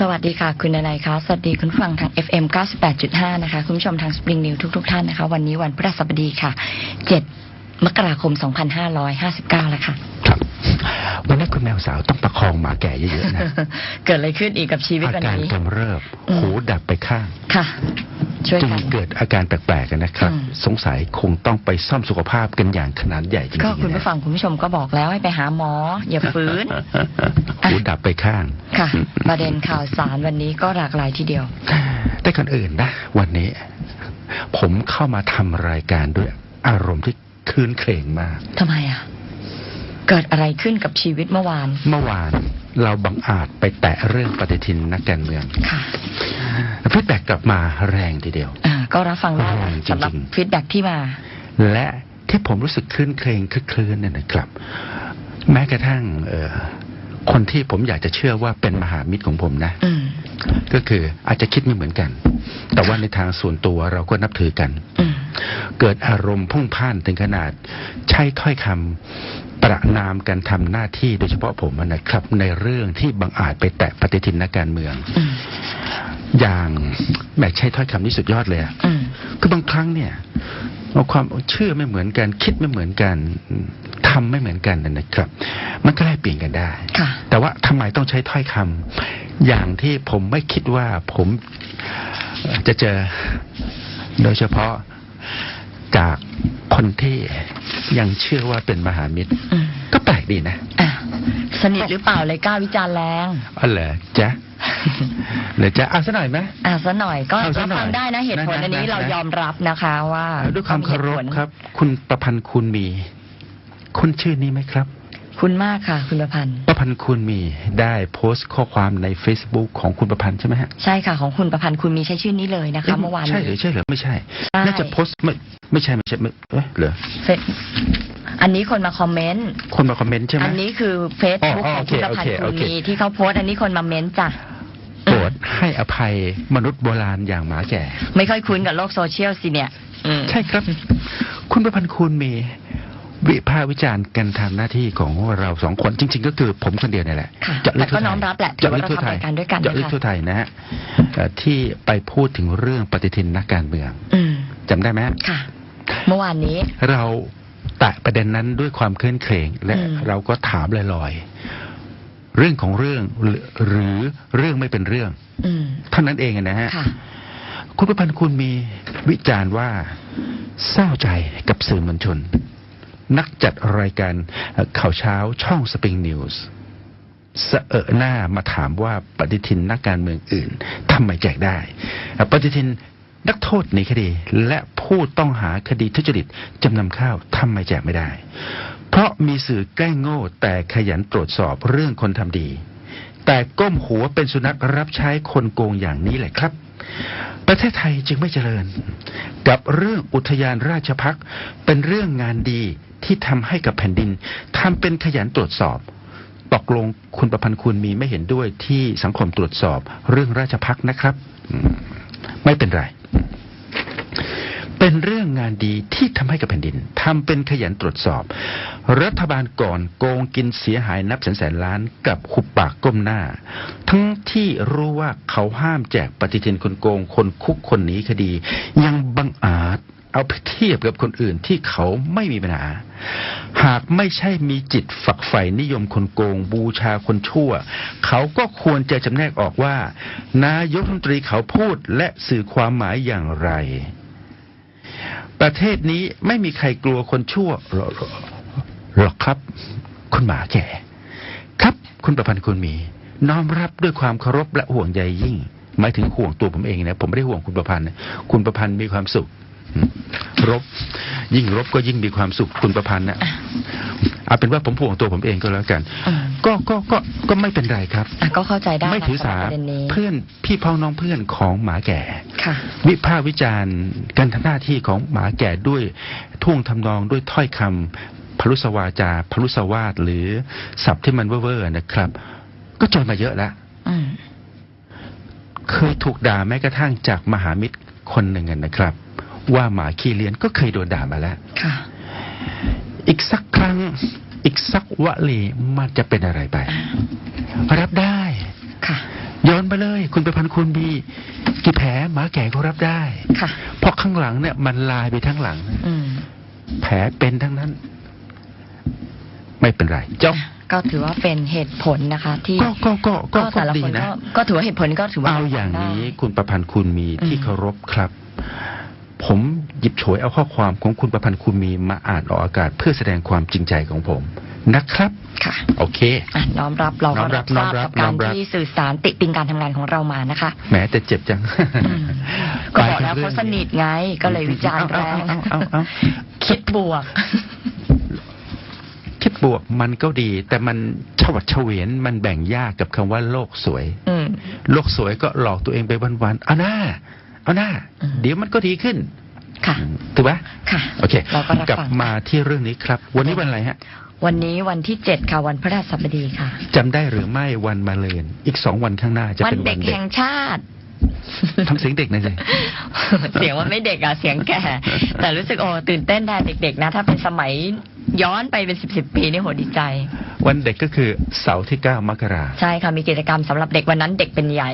สวัสดีค่ะ คุณนายคะสวัสดีคุณผู้ฟังทาง FM 98.5 นะคะ คุณผู้ชมทาง Spring News ทุกๆทท่านนะคะ วันนี้วันพฤหัสบดีค่ะ 7 มกราคม 2559 แล้วค่ะครับวันนี้คุณแมวสาวต้องประคองหมาแก่เยอะๆนะ เกิดอะไรขึ้นอีกกับชีวิตอาวันการนี้กำเริบอืมหูดับไปข้างค่ะ ช่วยจึงกัน เกิดอาการแปลกๆกันนะครับ อืม สงสัยคงต้องไปซ่อมสุขภาพกันอย่างขนาดใหญ่จริงๆก็คุณนะผู้ฟังคุณผู้ชมก็บอกแล้วให้ไปหาหมอ อย่าฟื้นหูดับไปข้าง ค่ะ ประเด็นข่าวสารวันนี้ก็หลากหลายทีเดียว แต่ก่อนอื่นนะ วันนี้ ผมเข้ามาทำรายการด้วยอารมณ์ที่คืนเครงมาก ทำไมอะ เกิดอะไรขึ้นกับชีวิตเมื่อวาน เมื่อวานเราบังอาจไปแตะเรื่องปฏิทินนักการเมือง ค่ะ ฟีดแบ็กกลับมาแรงทีเดียว อ่าก็รับฟังได้แรงจริงๆ สำหรับฟีดแบ็ที่มา และที่ผมรู้สึกคลื่นเครงคึกคลื่นเนี่ยนะครับ แม้กระทั่งเอ่อคนที่ผมอยากจะเชื่อว่าเป็นมหามิตรของผมนะ อืม ก็คืออาจจะคิดไม่เหมือนกัน แต่ว่าในทางส่วนตัวเราก็นับถือกัน อืม เกิดอารมณ์พุ่งพ่านถึงขนาด ใช้ถ้อยคำประนามการทำหน้าที่โดยเฉพาะผมนะครับ ในเรื่องที่บังอาจไปแตะปฏิทินนักการเมือง อืม อย่างแหมใช้ถ้อยคำนี้สุดยอดเลยอะอืมคือบางครั้งเนี่ยเอาความเชื่อไม่เหมือนกัน คิดไม่เหมือนกันทำไม่เหมือนกันนะครับ มันก็แลกเปลี่ยนกันได้ค่ะแต่ว่าทำไมต้องใช้ถ้อยคำอย่างที่ผมไม่คิดว่าผมเอ่อจะเจอโดยเฉพาะ จากคนที่ยังเชื่อว่าเป็นมหามิตรอืมก็แปลกดีนะอะสนิทหรือเปล่าเลยกล้าวิจารณ์แรงอ๋อเหรอจ๊ะเหรอจ๊ะเอาซะหน่อยไหมอะซะหน่อยก็เอาซะรับหน่อยฟังได้นะเหตุผลนะอันนี้นะเรานะยอมรับนะคะว่า ด้วยความเคารพก็มีหตุผลครับ คุณประพันธ์คุณมี คุณชื่อนี้ไหมครับ คุณมากค่ะ คุณประพันธ์ประพันธ์คุณมีได้โพสต์ข้อความใน Facebook ของคุณประพันธ์ใช่ไหมฮะใช่ค่ะของคุณประพันธ์คุณมีใช้ชื่อนี้เลยนะคะเมื่อวานใช่หรือนี้ใช่หรือไม่ใช่ใช่ น่าจะโพสต์ไม่ไม่ใช่ไม่ใช่ไม่เอ๊ะเหรอเฟซอันนี้คนมาคอมเมนต์คนมาคอมเมนต์ใช่ไหมอันนี้คือเฟซบุ๊กอ๋อขอ๋อองคุณประโอพันเคธ์คุโอณเคมีที่เขาโพสต์อันนี้คนมาเม้นต์จ้ะโปรดให้อภัยมนุษย์โบราณอย่างหมาแก่ ไม่ค่อยคุ้นกับโลกโซเชียลสิเนี่ยอืมใช่ครับ คุณประพันธ์คุณมี วิพากษ์วิจารณ์กันทำหน้าที่ของเราสองคนจริง ๆ ก็คือผมคนเดียวนี่แหละค่ะเจาะลึแต่กก็ทั่วไทยน้อมรับแหละถือว่าเราทำรายการด้วยกันเจาะลึกนะคะทั่วไทยนะฮะเอ่อที่ไปพูดถึงเรื่องปฏิทินนักการเมืองอืมจำได้ไหมฮะ ค่ะ เมื่อวานนี้ เราแตะประเด็นนั้นด้วยความเคลื่อนเครงและอืม เราก็ถามลอยๆ เรื่องของเรื่องหรือหรือเรื่องไม่เป็นเรื่อง อืมเท่านั้นเองนะฮะ ค่ะ คุณประพันธ์คุณมีวิจารณ์ว่าเศร้าใจกับสื่อมวลชน นักจัดรายการข่าวเช้าช่องสปริงนิวส์เสอะหน้ามาถามว่าปฏิทินนักการเมืองอื่นทำไมแจกได้ ปฏิทินนักโทษหนีคดีและผู้ต้องหาคดีทุจริตจำนำข้าวทำไมแจกไม่ได้ เพราะมีสื่อแกล้งโง่แต่ขยันตรวจสอบเรื่องคนทำดี แต่ก้มหัวเป็นสุนัขรับใช้คนโกงอย่างนี้แหละครับ ประเทศไทยจึงไม่เจริญ กับเรื่องอุทยานราชพักเป็นเรื่องงานดีที่ทำให้กับแผ่นดินทำเป็นขยันตรวจสอบตกลงคุณประพันธ์คุณมีไม่เห็นด้วยที่สังคมตรวจสอบเรื่องราชพักนะครับ ไม่เป็นไร เป็นเรื่องงานดีที่ทำให้กับแผ่นดินทำเป็นขยันตรวจสอบ รัฐบาลก่อนโกงกินเสียหายนับแสนแสนล้านกับขุบปากก้มหน้า ทั้งที่รู้ว่าเขาห้ามแจกปฏิทินคนโกงคนคุกคนหนีคดี ยังบังอาจเอาไปเทียบกับคนอื่นที่เขาไม่มีปัญหา หากไม่ใช่มีจิตฝักใฝ่นิยมคนโกง บูชาคนชั่ว เขาก็ควรจะจำแนกออกว่า นายกรัฐมนตรีเขาพูดและสื่อความหมายอย่างไร ประเทศนี้ไม่มีใครกลัวคนชั่วหรอกหรอกครับ คุณหมาแก่ ครับคุณประพันธ์คุณมี น้อมรับด้วยความเคารพและห่วงใยยิ่งหมายถึงห่วงตัวผมเองนะผมไม่ได้ห่วงคุณประพันธ์คุณประพันธ์มีความสุขรบ ยิ่งรบก็ยิ่งมีความสุขคุณประพันธ์นะ เอาเป็นว่าผมห่วงตัวผมเองก็แล้วกันอืมก็ก็ก็ก็ไม่เป็นไรครับ อะก็เข้าใจได้ไม่ถือสาสำหรับประเด็นนี้เพื่อนพี่พ้องน้องเพื่อนของหมาแก่ ค่ะ วิพากษ์วิจารณ์การทำหน้าที่ของหมาแก่ด้วยท่วงทำนองด้วยถ้อยคำพลุสวาจาพลุสวาทหรือศัพท์ที่มันเว่อร์ๆนะครับ ก็เจอมาเยอะแล้ว อืม เคยถูกด่าแม้กระทั่งจากมหามิตรคนหนึ่งอะนะครับ ว่าหมาขี้เลี้ยนก็เคยโดนด่ามาแล้ว ค่ะ อีกสักครั้ง อีกสักวลีมันจะเป็นอะไรไป รับได้ค่ะย้อนไปเลย คุณไปพันคุณบีกี่แผลหมาแก่ก็รับได้ค่ะเพราะข้างหลังเนี่ยมันลายไปทั้งหลังอืมแผลเป็นทั้งนั้น ไม่เป็นไรจบก็ถือว่าเป็นเหตุผลนะคะ ที่ก็ก็ก็ก็ก็แต่ละดีคนนะก็ก็ถือว่าเหตุผลก็ถือว่าเอาอย่างนี้ คุณประพันธ์คุณมีอืมที่เคารพครับ ผม หยิบฉวยเอาข้อความของคุณประพันธ์คุณมีมาอ่านออกอากาศ เพื่อแสดงความจริงใจของผมนะครับ ค่ะ โอเคอะน้อมรับเราน้ก็อมรัรับบน้ทอมราบรับกับการน้อมรับที่สื่อสารติติงการทำงานของเรามานะคะ แหมแต่เจ็บจังอืมก็บอกแล้วเขาสนิทไง ก็เลยวิจารณ์แรงเอาเอาเอาเอาคิดบวก คิดบวกมันก็ดี แต่มันฉวัดเฉวียนมันแบ่งยากกับคำว่าโลกสวยอืมโลกสวยก็หลอกตัวเองไปวันๆเอาหน้า เอาหน้าอืมเดี๋ยวมันก็ดีขึ้น ค่ะถูกไหมค่ะโอเคเราก็รับกลับฟัง มาที่เรื่องนี้ครับ วันนี้วันอะไรฮะวันนี้วันที่เจ็ดค่ะวันพฤหัสบดีค่ะ จำได้หรือไม่วันมาเลืนอีกสองวันข้างหน้าจะวันเป็นเด็วักนเด็กแห่งชาติ ทำเสียงเด็กหน่อยสิ เสียงว่าไม่เด็กอะเสียงแก่ แต่รู้สึกโอ้ตื่นเต้นแทนเด็กๆนะ ถ้าเป็นสมัยย้อนไปเป็นสิบสิบปีนี่โหดีใจ วันเด็กก็คือเสาร์ที่ 9 มกราใช่ค่ะมีกิจกรรมสำหรับเด็กวันนั้นเด็กเป็นใหญ่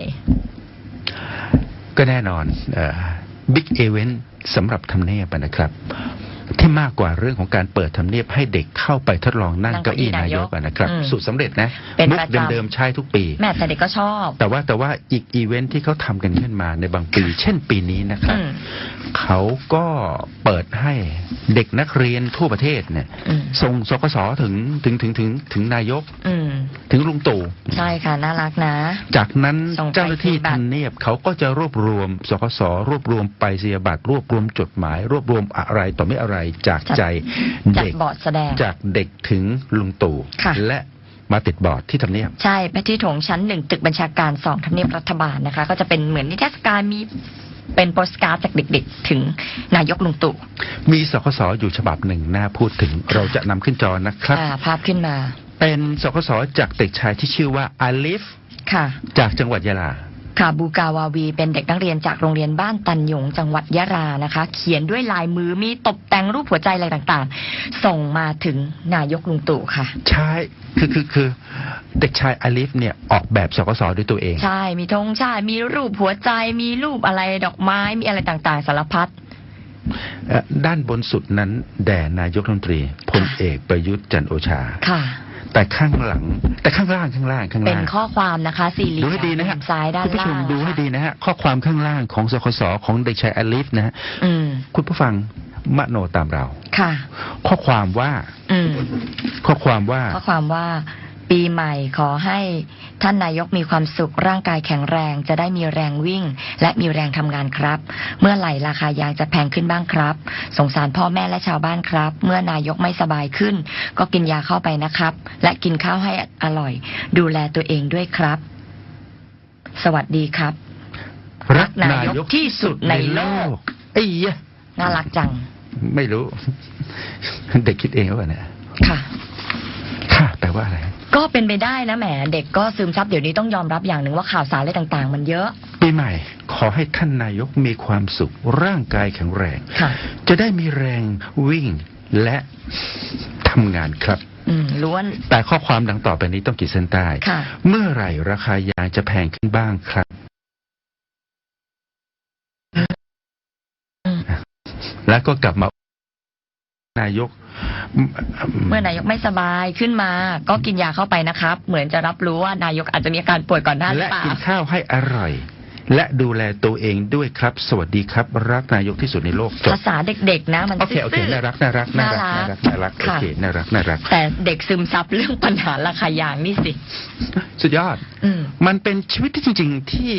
ก็แน่นอน บิ๊กเอเวนต์สำหรับทำเนียบนะครับ ที่มากกว่าเรื่องของการเปิดทำเนียบให้เด็กเข้าไปทดลองนั่งนั่งเก้าเก้าอี้อี้นายกอะนะครับอืมสุดสำเร็จนะเป็นมุกประจำเดิมๆใช้ทุกปีแม่แต่เด็กก็ชอบ แต่ว่าแต่ว่าอีกอีเวนท์ที่เขาทำกันขึ้นมาในบางปี เช่นปีนี้นะครับอืมเขาก็เปิดให้เด็กนักเรียนทั่วประเทศเนี่ยอืมส่งสกสถึงถึงถึงถึงถึงนายกอืมถึงลุงตู่ใช่ค่ะน่ารักนะ จากนั้นส่งไปเจ้าหน้าที่ที่บัตรทำเนียบเขาก็จะรวบรวมสกสรวบรวมไปเสียบัตรรวบรวมจดหมาย รวบรวมอะไรต่อไม่อะไรจากใจจัดเด็กบอร์ดแสดง จากเด็กถึงลุงตู่ค่ะและมาติดบอร์ดที่ทำเนียบใช่ไปที่โถงชั้นหนึ่งตึกบัญชาการสองทำเนียบรัฐบาลนะคะ ก็จะเป็นเหมือนนิทรรศการมีเป็นโปสการ์ดจากเด็กๆ ถึงนายกลุงตู่ มีสกสอยู่ฉบับหนึ่งน่าพูดถึงเราจะนำขึ้นจอนะครับอ่าภาพขึ้นมา เป็นสกสจากเด็กชายที่ชื่อว่าอาลิฟค่ะจากจังหวัดยะลา ค่ะบูกาวาวีเป็นเด็กนักเรียนจากโรงเรียนบ้านตันหยงจังหวัดยะลานะคะ เขียนด้วยลายมือมีตกแต่งรูปหัวใจอะไรต่างๆ ส่งมาถึงนายกลุงตู่ค่ะ ใช่คือคือคือเด็กชายอาลิฟเนี่ยออกแบบสกสด้วยตัวเอง ใช่มีธงชาติมีรูปหัวใจมีรูปอะไรดอกไม้มีอะไรต่างๆ สารพัดเอ่อด้านบนสุดนั้นแด่นายกรัฐมนตรีพลเอกประยุทธ์จันทร์โอชาค่ะ แต่ข้างหลัง แต่ข้างล่างข้างล่างข้างเป็นล่างข้อความนะคะสี่เหลี่ยดูมให้ดีนะฮะมุมซ้ายด้านคุณผู้ชล่ามงดูให้ดีนะฮะข้อความข้างล่างของสคสของเด็กชายอาลิฟนะฮะอืมคุณผู้ฟังมโนตามเราค่ะ ข้อความว่าอืมข้อความว่าข้อความว่า ปีใหม่ขอให้ท่านนายกมีความสุขร่างกายแข็งแรง จะได้มีแรงวิ่ง และมีแรงทำงานครับ เมื่อไหร่ราคายางจะแพงขึ้นบ้างครับ สงสารพ่อแม่และชาวบ้านครับ เมื่อนายกไม่สบายขึ้น ก็กินยาเข้าไปนะครับ และกินข้าวให้อร่อย ดูแลตัวเองด้วยครับ สวัสดีครับ รักนายกที่สุดในโลกไอ้ยะน่ารักจัง ไม่รู้ เด็กคิดเองหรือเปล่าเนี่ยค่ะค่ะ แปลว่าอะไร ก็เป็นไปได้นะแหมเด็กก็ซึมซับเดี๋ยวนี้ต้องยอมรับอย่างหนึ่งว่าข่าวสารอะไรต่าง ๆ มันเยอะ ปีใหม่ ขอให้ท่านนายกมีความสุข ร่างกายแข็งแรง ค่ะ จะได้มีแรงวิ่งและทำงานครับ อืมล้วน แต่ข้อความดังต่อไปนี้ต้องขีดเส้นใต้ ค่ะ เมื่อไหร่ราคายางจะแพงขึ้นบ้างครับ อืม แล้วก็กลับมา นายก เมื่อนายกไม่สบายขึ้นมา ก็กินยาเข้าไปนะครับ เหมือนจะรับรู้ว่านายกอาจจะมีอาการป่วยก่อนหน้าหรือและเปล่ากินข้าวให้อร่อย และดูแลตัวเองด้วยครับ สวัสดีครับ รักนายกที่สุดในโลกจบภาษาเด็กๆนะ มันโอเคโอเคซื่อๆ น่ารักน่ารักน่ารักน่ารักน่ารักโอค่ะ เคน่ารักน่ารัก แต่เด็กซึมซับเรื่องปัญหาราคายางนี่สิ สุดยอด อืม มันเป็นชีวิตที่จริง ๆ ที่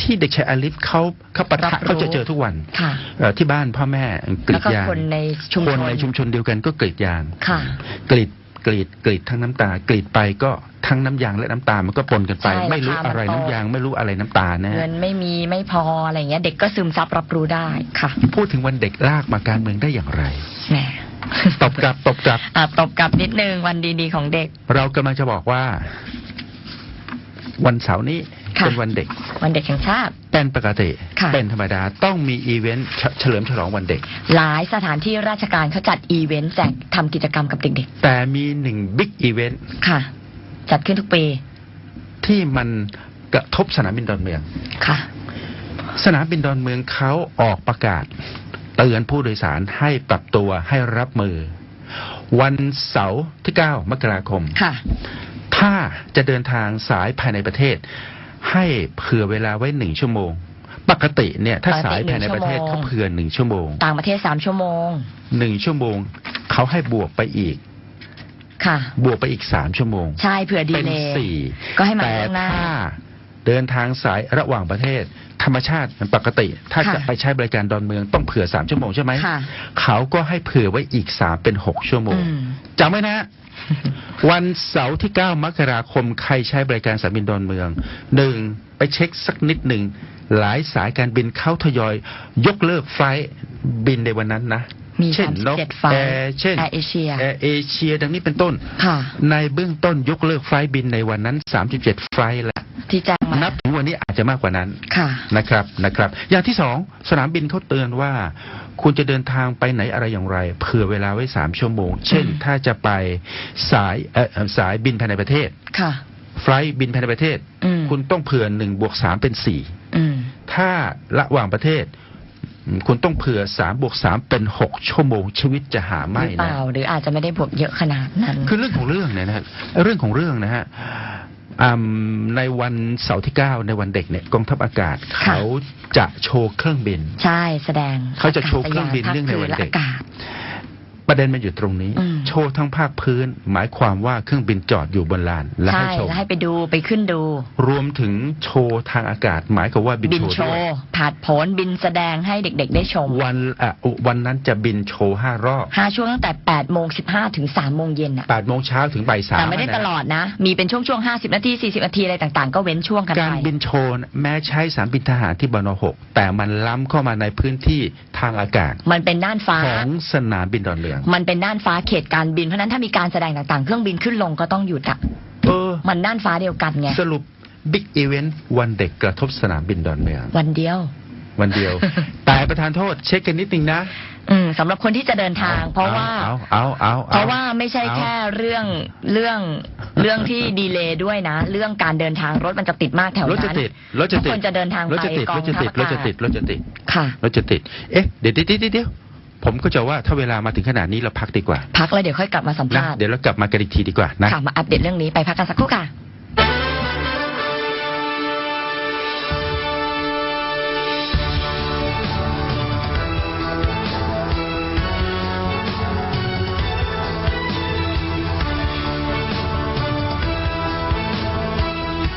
ที่เด็กชายอลิฟเขาเขาปะรัทะบรู้ เขาจะเจอทุกวันค่ะ เอ่อที่บ้านพ่อแม่กรีแล้วดก็ยางคนในชุมคชนนในชุมชนเดียวกันก็กรีดยางค่ะ กรีด กรีดกรีดทั้งน้ำตากรีดไปก็ทั้งน้ำยางและน้ำตา มันก็ปนกันไป ใช่ไม่รู้ราคามันอะไรโตน้ำยาง ไม่รู้อะไรน้ำตานะเงินไม่มีไม่พออะไรเงี้ย เด็กก็ซึมซับรับรู้ได้ค่ะพูดถึงวันเด็กลากมาการเมืองได้อย่างไร แหม ตบกลับตบกลับ อะตบกลับนิดนึงวันดีๆของเด็ก เรากำลังจะบอกว่า วันเสาร์นี้ค่ะ เป็นวันเด็ก วันเด็กแห่งชาติ เป็นปกติ ค่ะ เป็นธรรมดาต้องมีอีเวนต์เฉเฉลิมฉลองวันเด็ก หลายสถานที่ราชการเขาจัดอีเวนต์แจกทำกิจกรรมกับเด็กแต่มีหนึ่งบิ๊กอีเวนต์ๆ ค่ะ จัดขึ้นทุกปีที่มันกระทบสนามบินดอนเมือง ค่ะ สนามบินดอนเมืองเขาออกประกาศ เตือนผู้โดยสารให้ปรับตัวให้รับมือ วันเสาร์ที่ 9 มกราคม ค่ะ ถ้าจะเดินทางสายภายในประเทศ ให้เผื่อเวลาไว้หนึ่งชั่วโมง ปกติเนี่ยถ้าปกติสายภายในประเทศหนึ่งชั่วโมงเขาเผื่อหนึ่งชั่วโมง ต่างประเทศสามชั่วโมงหนึ่งชั่วโมงเขาให้บวกไปอีกค่ะ บวกไปอีกสามชั่วโมง ใช่เผื่อดีเป็นเลยสี่ก็ให้มาแต่ล่วงหน้าถ้าเดินทางสายระหว่างประเทศ ธรรมชาติมันปกติ ถ้าค่ะจะไปใช้บริการดอนเมืองต้องเผื่อสามชั่วโมงใช่ไหมค่ะเขาก็ให้เผื่อไว้อีกสามเป็นหกชั่วโมอืงมจำไว้นะ วันเสาร์ที่ 9 มกราคม ใครใช้บริการสนามบินดอนเมืองหนึ่งไปเช็คสักนิดหนึ่ง หลายสายการบินเข้าทยอย ยกเลิกไฟลท์บินในวันนั้นนะมีเช่นสามสิบนกเจ็ดไฟแอล์ร์เช่นแอร์เอเชียแอร์เอเชียดังนี้เป็นต้นค่ะในเบื้องต้นยกเลิกไฟลท์บินในวันนั้น 37 ไฟลท์แล้ว ที่แจ้งมานับถึงวันนี้อาจจะมากกว่านั้นค่ะนะครับนะครับ อย่างที่สองสนามบินเขาเตือนว่า คุณจะเดินทางไปไหนอะไรอย่างไร เผื่อเวลาไว้สามชั่วโมง เช่นอืมถ้าจะไปสายเอ่อเอ่อสายบินภายในประเทศค่ะไฟลท์บินภายในประเทศอืมคุณต้องเผื่อหนึ่งบวกสามเป็นสี่อืมถ้าระหว่างประเทศอืมคุณต้องเผื่อสามบวกสามเป็นหกชั่วโมงชีวิตจะหาหไม่รือเปนะล่าหรืออาจจะไม่ได้บวกเยอะขนาดนั้น คือเรื่องของเรื่องเนี่ยนะฮะเรื่องของเรื่องนะฮะ อืมในวันเสาร์ที่ 9 ในวันเด็กเนี่ยกองทัพอากาศค่ะ เขาจะโชว์เครื่องบิน ใช่แสดงเขาจะโชว์เครื่องบินเนื่องในวันเด็ก ภาคพื้และอากาศ ประเด็นมันอยู่ตรงนี้ อืม โชว์ทั้งภาคพื้น หมายความว่าเครื่องบินจอดอยู่บนลานและใช่ให้ชม แล้วให้ไปดูไปขึ้นดู รวมถึงโชว์ทางอากาศ หมายความว่าบินบินโชว์โชด้วยว์ผาดโผนบินแสดงให้เด็กๆได้ชมวันอะวันนั้นจะบินโชว์ห้ารอบห้าช่วงตั้งแต่8โมง15ถึง3โมงเย็นอะแปดโมงเช้าถึงบ่ายสามแต่ไม่ได้นะตลอดนะ มีเป็นช่วงๆ50 นาที 40 นาทีอะไรต่างๆ ก็เว้นช่วงกันการไป บินโชว์แม้ใช้สนามบินทหารที่บนหกแต่มันล้ำเข้ามาในพื้นที่ทางอากาศ มันเป็นน่านฟ้า ของสนามบินดอนเมืองมันเป็นน่านฟ้าเขตการบิน เพราะฉะนั้นถ้ามีการแสดงต่างๆ เครื่องบินขึ้นลงก็ต้องหยุดอะเออ มันน่านฟ้าเดียวกันไง สรุปบิ๊กอีเวนต์วันเด็กกระทบสนามบินดอนเมืองวันเดียว วันเดียว แต่ประธานโทษเช็คกันนิดนึงนะ อืมสำหรับคนที่จะเดินทาง เพราะว่า เอาเอาเอาอเพราะว่าไม่ใช่เอาแค่เรื่องเรื่องเรื่องที่ดีเลย์ด้วยนะ เรื่องการเดินทางรถมันจะติดมากแถวรถนั้นจะติดรถจะทุกติดคนจะเดินทางรถไปจะติดกอรงถจะทัพติดอารถจะกาศติดรถจะติดค่ะ รถจะติด เอ๊ะ เดี๋ยวเดี๋ยวเดี๋ยวเดี๋ยว ผมก็จะว่าถ้าเวลามาถึงขนาดนี้เราพักดีกว่า พักแล้วเดี๋ยวค่อยกลับมาสัมนะภาษณ์เดี๋ยวเรากลับมากันอีกทีดีกว่านะ ค่ะมาอัปเดตเรื่องนี้ไปพักกันสักครู่ค่ะ